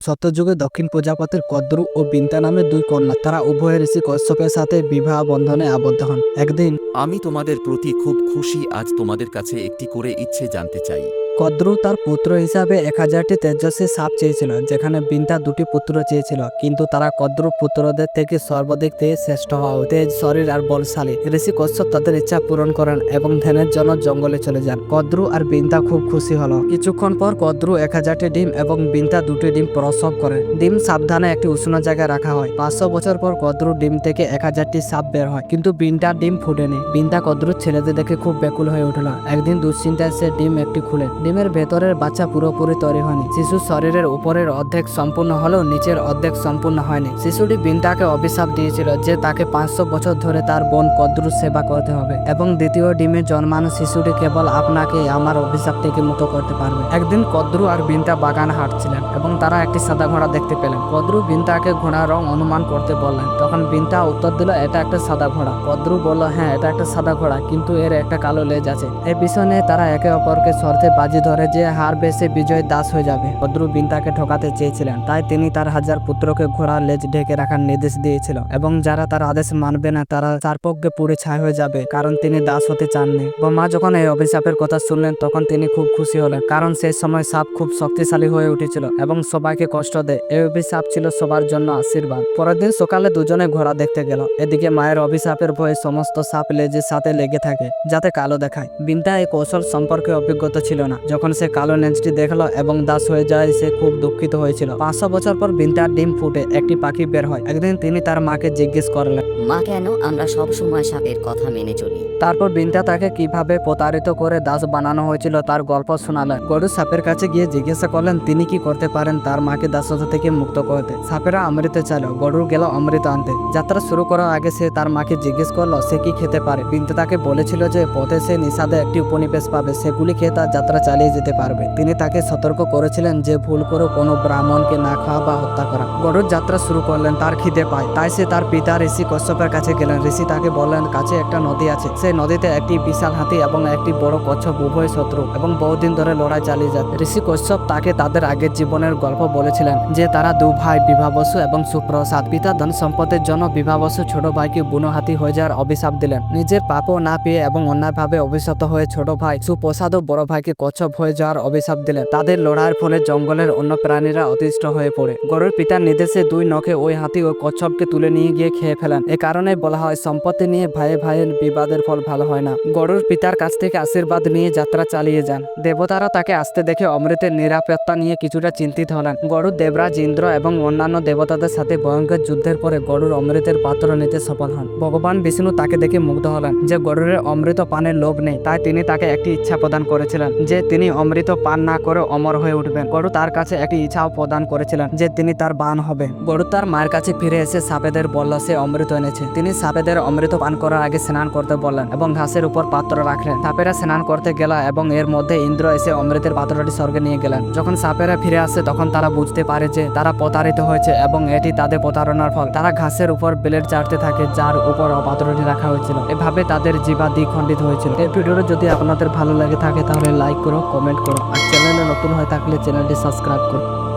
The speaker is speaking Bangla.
সত্যযুগে দক্ষিণ প্রজাপতির কদ্রু ও বিন্তা নামে দুই কন্যা। তারা উভয় ঋষি কশ্যপের সাথে বিবাহ বন্ধনে আবদ্ধ হন। একদিন আমি তোমাদের প্রতি খুব খুশি আজ তোমাদের কাছে একটি করে ইচ্ছে জানতে চাই। কদ্রু তার পুত্র হিসাবে এক হাজারটি তেজস্বী সাপ চেয়েছিল, যেখানে বিন্তা দুটি পুত্র চেয়েছিল। কিন্তু তারা কদ্রু পুত্রদের থেকে সর্বাধিক তেজ শ্রেষ্ঠ হওয়া তেজ শরীর আর বলশালী। ঋষি কশ্যপ তাদের ইচ্ছা পূরণ করেন এবং ধ্যানের জন্য জঙ্গলে চলে যান। কদ্রু আর বিন্তা খুব খুশি হলো। কিছুক্ষণ পর কদ্রু এক হাজারটি ডিম এবং বিন্তা দুটি ডিম প্রসব করে। ডিম সাবধানে একটি উষ্ণ জায়গায় রাখা হয়। পাঁচশো বছর পর কদ্রু ডিম থেকে এক হাজারটি সাপ বের হয়, কিন্তু বিনটা ডিম ফুটেনি। বিনটা কদ্রুর ছেলেদের দেখে খুব ব্যাকুল হয়ে উঠল। একদিন দুশ্চিন্তায় সে ডিম একটি খুলে। ডিমের ভেতরের বাচ্চা পুরোপুরি তৈরি হয়নি। শিশুর শরীরের উপরের অর্ধেক সম্পূর্ণ হলেও নিচের অর্ধেক সম্পূর্ণ হয়নি। শিশুটি বিনটাকে অভিশাপ দিয়েছিল যে তাকে পাঁচশো বছর ধরে তার বোন কদ্রুর সেবা করতে হবে এবং দ্বিতীয় ডিমে জন্মানো শিশুটি কেবল আপনাকে আমার অভিশাপ থেকে মুক্ত করতে পারবে। একদিন কদ্রু আর বিনটা বাগানে হাঁটছিলেন এবং তারা একটি সাদা ঘোড়া দেখতে পেলেন। কদ্রু বিনতাকে ঘোড়ার রং অনুমান করতে বললেন। তখন বিনতা উত্তর দিল, এটা একটা সাদা ঘোড়া। কদ্রু বলল হ্যাঁ এটা একটা সাদা ঘোড়া, কিন্তু এর একটা কালো লেজ আছে। এই বিষয় নিয়ে তারা একে অপরকে শর্তে বাজি ধরে যে হারবে সে বিজয় দাস হয়ে যাবে। কদ্রু বিনতাকে ঠকাতে চেয়েছিলেন, তাই তিনি তার হাজার পুত্রকে ঘোড়ার লেজ ঢেকে রাখার নির্দেশ দিয়েছিল এবং যারা তার আদেশ মানবে না, তারা চারপক্ষে পুড়ে ছাই হয়ে যাবে, কারণ তিনি দাস হতে চাননি। মা যখন এই অভিশাপের কথা শুনলেন, তখন তিনি খুব খুশি হলেন, কারণ সেই সময় সাপ খুব শক্তিশালী হয়ে উঠেছিল এবং সবাইকে কষ্ট দেয়। এই অভিশাপ ছিল সবার জন্য আশীর্বাদ। পরের দিন সকালে দুজনে ঘোড়া দেখতে গেল। এদিকে মায়ের অভিশাপের ভয়ে সমস্ত সাপ লেজের সাথে লেগে থাকে, যাতে কালো দেখায়। বিনতা এই কৌশল সম্পর্কে অভিজ্ঞতা ছিল না। যখন সে কালো লেন্সটি দেখল এবং দাস হয়ে যায় সে খুব দুঃখিত হয়েছিল। পাঁচশো বছর পর বিনতার ডিম ফুটে একটি পাখি বের হয়। একদিন তিনি তার মাকে জিজ্ঞেস করলেন মা কেন আমরা সব সময় সাপের কথা মেনে চলি? তারপর বিনতা তাকে কীভাবে প্রতারিত করে দাস বানানো হয়েছিল তার গল্প শোনালেন। গরু সাপের কাছে গিয়ে জিজ্ঞাসা করলেন তিনি কি করতে পারেন তার মাকে দাসতা থেকে মুক্ত করতে? সাপেরা অমৃত চাইল গরুর গেল অমৃত আনতে। যাত্রা শুরু করার আগে সে তার মাকে জিজ্ঞেস করল সে কি খেতে পারে? বিন্তা তাকে বলেছিল যে পথে সে নিষাদে একটি উপনিবেশ পাবে। সেগুলি খেয়ে তার যাত্রা চালিয়ে যেতে পারবে। তিনি তাকে সতর্ক করেছিলেন যে ভুল করে কোনো ব্রাহ্মণকে না খাওয়া বা হত্যা করা। গরুর যাত্রা শুরু করলেন, তার খিদে পায়। তাই সে তার পিতা ঋষি কশ্যপের কাছে গেলেন। ঋষি তাকে বললেন, কাছে একটা নদী আছে। সেই নদীতে একটি বিশাল হাতি এবং একটি বড় কচ্ছপ, উভয় শত্রু এবং বহুদিন ধরে লড়াই চালিয়ে যায় ঋষি কশ্যপ তাকে তাদের আগের জীবনের গল্প বলেছিলেন যে তারা দু ভাই, বিভাবসু এবং সুপ্রসাদ। পিতা ধন সম্পদের জন্য বিভাবসু ছোট ভাইকে বুনো হাতি হয়ে যাওয়ার অভিশাপ দিলেন। নিজের পাপও না পেয়ে এবং অন্যায়ভাবে অভিশপ্ত হয়ে ছোট ভাই সুপ্রসাদ ও বড় ভাইকে কচ্ছপ হয়ে যাওয়ার অভিশাপ দিলেন তাদের লড়াইয়ের ফলে জঙ্গলের অন্য প্রাণীরা অতিষ্ঠ হয়ে পড়ে। গরুর পিতার নির্দেশে দুই নখে ওই হাতি ও কচ্ছপকে তুলে নিয়ে গিয়ে খেয়ে ফেলেন। এ কারণে বলা হয়, সম্পত্তি নিয়ে ভাইয়ে ভাইয়ের বিবাদের ফল ভালো হয় না। গরুর পিতার কাছ থেকে আশীর্বাদ নিয়ে যাত্রা চালিয়ে যান। দেবতারা তাকে আসতে দেখে অমৃতের নিরাপত্তা নিয়ে কিছুটা চিন্তিত হলেন। গরুর দেবরাজ ইন্দ্র এবং অন্যান্য দেবতাদের সাথে ভয়ঙ্কর যুদ্ধের পরে গরুর অমৃতের পাত্র নিতে সফল হন। ভগবান বিষ্ণু তাকে দেখে মুগ্ধ হলেন যে গরুরের অমৃত পানের লোভ নেই, তাই তিনি তাকে একটি ইচ্ছা প্রদান করেছিলেন যে তিনি অমৃত পান না করে অমর হয়ে উঠবেন। গরু তার কাছে একটি ইচ্ছাও প্রদান করেছিলেন যে তিনি তার বান হবে। গরু তার মায়ের কাছে ফিরে এসে সাপেদের বলল, সে অমৃত এনেছে। তিনি সাপেদের অমৃত পান করার আগে স্নান করতে বললেন এবং ঘাসের উপর পাত্র রাখলেন। সাপেরা স্নান করতে গেল এবং এর মধ্যে ইন্দ্র এসে অমৃতের পাত্রটি স্বর্গে নিয়ে গেলেন। যখন সাপেরা ফিরে আসে, তখন তারা বুঝতে পারে যে তারা প্রতারিত হয়েছে এবং এটি তাদের প্রতারণার ফল। তারা ঘাসের উপর ব্লেড চাটতে থাকে, যার উপর পাত্রটি রাখা হয়েছিল। এভাবে তাদের জীবা দ্বিখণ্ডিত হয়েছিল। এই ভিডিওটা যদি আপনাদের ভালো লাগে থাকে, তাহলে লাইক করো। কমেন্ট করো। আর চ্যানেলে নতুন হয়ে থাকলে চ্যানেলটি সাবস্ক্রাইব করো।